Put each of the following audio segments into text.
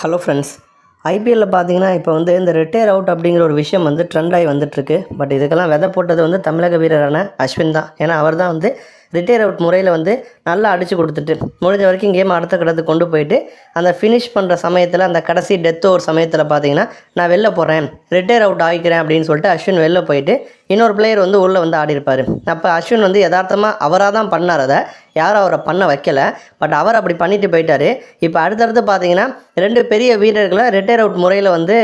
Hello friends ஐபிஎல்லில் பார்த்தீங்கன்னா இப்போ வந்து இந்த ரிட்டையர் அவுட் அப்படிங்கிற ஒரு விஷயம் வந்து ட்ரெண்ட் ஆகி வந்துட்டுருக்கு. பட் இதுக்கெல்லாம் விதை போட்டது வந்து தமிழக வீரரான அஸ்வின் தான். ஏன்னா அவர் தான் வந்து ரிட்டையர் அவுட் முறையில் வந்து நல்லா அடித்து கொடுத்துட்டு முடிஞ்ச வரைக்கும் கேம் அடுத்த கட்டத்துக்கு கொண்டு போயிட்டு அந்த ஃபினிஷ் பண்ணுற சமயத்தில் அந்த கடைசி டெத் ஒரு சமயத்தில் பார்த்தீங்கன்னா நான் வெளில போகிறேன் ரிட்டையர் அவுட் ஆகிக்கிறேன் அப்படின்னு சொல்லிட்டு அஸ்வின் வெளில போயிட்டு இன்னொரு பிளேயர் வந்து உள்ளே வந்து ஆடிருப்பார் அப்போ அஸ்வின் வந்து யதார்த்தமாக அவராக தான் பண்ணார் அதை. யாரும் அவரை பண்ண வைக்கல. பட் அவர் அப்படி பண்ணிட்டு போயிட்டாரு. இப்போ அடுத்தடுத்து பார்த்தீங்கன்னா ரெண்டு பெரிய வீரர்களை ரிட்டையர் அவுட் முறையில் வந்து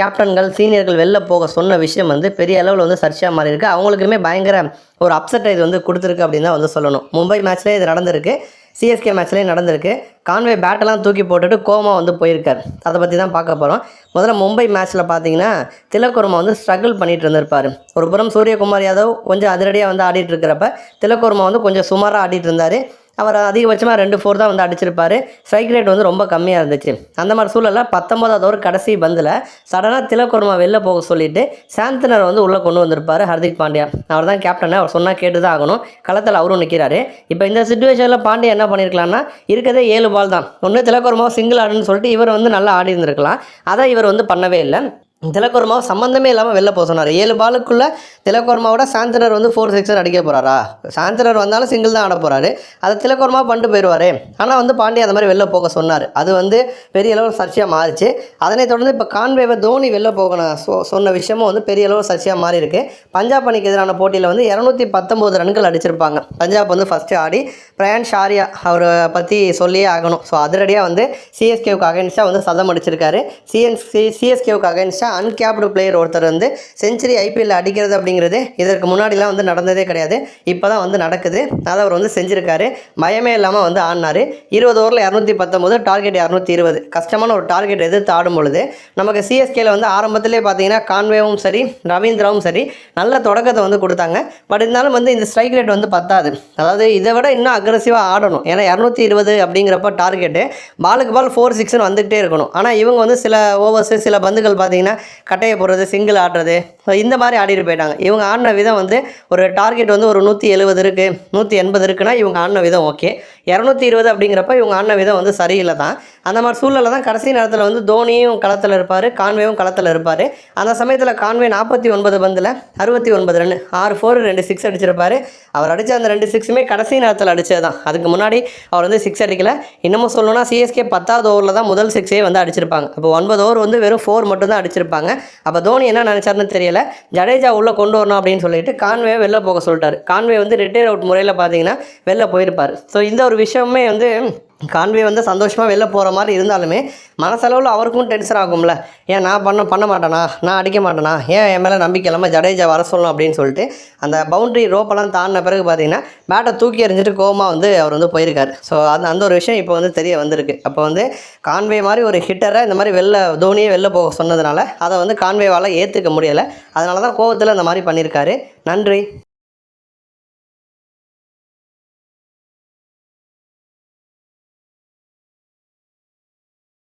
கேப்டன்கள் சீனியர்கள் வெளில போக சொன்ன விஷயம் வந்து பெரிய அளவில் வந்து சர்ச்சையாக மாறி இருக்குது அவங்களுக்குமே பயங்கர ஒரு அப்செட்டை இது வந்து கொடுத்துருக்கு அப்படின்னு தான் வந்து சொல்லணும். மும்பை மேட்ச்லேயே இது நடந்திருக்கு. சிஎஸ்கே மேட்ச்லேயும் நடந்திருக்கு. கான்வே பேட்டெல்லாம் தூக்கி போட்டுட்டு கோமா வந்து போயிருக்கார். அதை பற்றி தான் பார்க்க போகிறோம் முதல்ல மும்பை மேட்ச்சில் பார்த்தீங்கன்னா திலக்குர்மா வந்து ஸ்ட்ரகிள் பண்ணிகிட்டு இருந்திருப்பார். ஒரு புறம் சூரியகுமார் யாதவ் கொஞ்சம் அதிரடியாக வந்து ஆடிட்டு இருக்கிறப்ப திலக்குர்மா வந்து கொஞ்சம் சுமாராக ஆடிட்டு இருந்தார். அவர் அதிகபட்சமாக ரெண்டு ஃபோர் தான் வந்து அடிச்சிருப்பாரு. ஸ்ட்ரைக் ரேட் வந்து ரொம்ப கம்மியாக இருந்துச்சு. அந்த மாதிரி சூழலில் பத்தொன்பதாவது ஓவர் கடைசி பந்தில் சடனாக திலக்குர்மா வெளில போக சொல்லிட்டு சாந்தனர் வந்து உள்ளே கொண்டு வந்திருப்பார் ஹர்திக் பாண்டியா. அவர் தான் கேப்டனை அவர் சொன்னால் கேட்டு தான் ஆகணும். களத்தில் அவரும் நிற்கிறாரு இப்போ இந்த சுச்சுவேஷனில் பாண்டியா என்ன பண்ணியிருக்கலாம்னா இருக்கதே ஏழு பால் தான். ஒன்று திலக்குர்மாவை சிங்கிள் ஆடுன்னு சொல்லிட்டு இவர் வந்து நல்லா ஆடி இருந்திருக்கலாம் அதை இவர் வந்து பண்ணவே இல்லை. திலக்குர்மாவை சம்மந்தமே இல்லாமல் வெளில போக சொன்னார். ஏழு பாலுக்குள்ளே திலக்குர்மாவோட சாந்தனர் வந்து ஃபோர் சிக்ஸர் அடிக்க போகிறாரா சாந்தனர் வந்தாலும் சிங்கிள் தான் ஆட போகிறாரு அதை திலக்குர்மா பண்ணிட்டு போயிடுவார் ஆனால் வந்து பாண்டியா அந்த மாதிரி வெளில போக சொன்னார். அது வந்து பெரிய அளவு சர்ச்சையாக மாறிச்சு. அதனை தொடர்ந்து இப்போ கான்வேவை தோனி வெளில போகணும் சொ சொன்ன விஷயமும் வந்து பெரிய அளவு சர்ச்சையாக மாறி இருக்கு பஞ்சாப் அணிக்கு எதிரான போட்டியில் வந்து இரநூத்தி பத்தொம்போது ரன்கள் அடிச்சிருப்பாங்க. பஞ்சாப் வந்து ஃபஸ்ட்டு ஆடி பிரயான் ஷாரியா அவரை பற்றி சொல்லியே ஆகணும். ஸோ அதிரடியாக வந்து சிஎஸ்கேவுக்கு அகைன்ஸ்டாக வந்து சதம் அடிச்சிருக்காரு. சிஎன் சி சிஎஸ்கேவுக்கு அகைன்ஸ்டாக அன்கேப்டு பிளேயர் ஒருத்தர் வந்து செஞ்சுரி ஐபிஎல் அடிக்கிறது அப்படிங்கிறது இதற்கு முன்னாடிலாம் வந்து நடந்ததே கிடையாது. இப்போ தான் வந்து நடக்குது. அதை அவர் வந்து செஞ்சுருக்காரு. பயமே இல்லாமல் வந்து ஆடினார். இருபது ஓவரில் இரநூத்தி பத்தொம்போது டார்கெட் இரநூத்தி இருபது. கஷ்டமான ஒரு டார்கெட் எதிர்த்து ஆடும் பொழுது நமக்கு சிஎஸ்கேல வந்து ஆரம்பத்திலே பார்த்தீங்கன்னா கான்வேவும் சரி ரவீந்திராவும் சரி நல்ல தொடக்கத்தை வந்து கொடுத்தாங்க. பட் இருந்தாலும் வந்து இந்த ஸ்ட்ரைக் ரேட் வந்து பத்தாது. அதாவது இதை விட இன்னும் அக்ரஸிவாக ஆடணும். ஏன்னா இரநூத்தி இருபது அப்படிங்கிறப்ப டார்கெட்டு பாலுக்கு பால் ஃபோர் சிக்ஸ்னு வந்துக்கிட்டே இருக்கணும். ஆனால் இவங்க வந்து சில ஓவர்ஸு சில பந்துகள் பார்த்தீங்கன்னா கட்டையை போடுறது சிங்கிள் ஆடுறது. ஸோ இந்த மாதிரி ஆடிட்டு போயிட்டாங்க. இவங்க ஆடின விதம் வந்து ஒரு டார்கெட் வந்து ஒரு நூற்றி எழுபது இருக்குது நூற்றி எண்பது இருக்குன்னா இவங்க ஆடின விதம் ஓகே இரநூத்தி இருபது அப்படிங்கிறப்ப இவங்க ஆடின விதம் வந்து சரியில்லை தான் அந்த மாதிரி சூழலில் தான் கடைசி நேரத்தில் வந்து தோனியும் களத்தில் இருப்பார் கான்வேவும் களத்தில் இருப்பார். அந்த சமயத்தில் கான்வே நாற்பத்தி ஒன்பது பந்தில் அறுபத்தி ஒன்பது ரன் ஆறு ஃபோர் ரெண்டு சிக்ஸ் அடிச்சிருப்பார். அவர் அடித்த அந்த ரெண்டு சிக்ஸுமே கடைசி நேரத்தில் அடித்தது தான் அதுக்கு முன்னாடி அவர் வந்து சிக்ஸ் அடிக்கல. இன்னமும் சொல்லணும்னா சிஎஸ்கே பத்தாவது ஓவரில் தான் முதல் சிக்ஸே வந்து அடிச்சிருப்பாங்க. அப்போ ஒன்பது ஓவர் வந்து வெறும் ஃபோர் மட்டும் தான் அடிச்சிருப்பாங்க. அப்போ தோனி என்ன நினச்சாருன்னு தெரியல. ஜடேஜா உள்ளே கொண்டு வரணும் அப்படின்னு சொல்லிட்டு கான்வே வெளில போக சொல்லிட்டார். கான்வே வந்து ரிட்டையர் அவுட் முறையில் பார்த்தீங்கன்னா வெளில போயிருப்பார். ஸோ இந்த ஒரு விஷயமே வந்து கான்வே வந்து சந்தோஷமாக வெளில போகிற மாதிரி இருந்தாலுமே மனசளவில் அவருக்கும் டென்ஷன் ஆகும்ல. ஏன் நான் பண்ண பண்ண மாட்டேனா? நான் அடிக்க மாட்டேனா? ஏன் என் மேலே நம்பிக்கை இல்லாமல் ஜடேஜா வர சொல்லணும் அப்படின்னு சொல்லிட்டு அந்த பவுண்ட்ரி ரோப்பெல்லாம் தாண்டின பிறகு பார்த்தீங்கன்னா பேட்டை தூக்கி எறிஞ்சிட்டு கோமா வந்து அவர் வந்து போயிருக்காரு. ஸோ அந்த அந்த ஒரு விஷயம் இப்போ வந்து தெரிய வந்திருக்கு. அப்போ வந்து கான்வே மாதிரி ஒரு ஹிட்டரை இந்த மாதிரி வெளில தோனியே வெளில போக சொன்னதுனால அதை வந்து கான்வேவால் ஏற்றுக்க முடியலை. அதனால தான் கோவத்தில் இந்த மாதிரி பண்ணியிருக்காரு. நன்றி.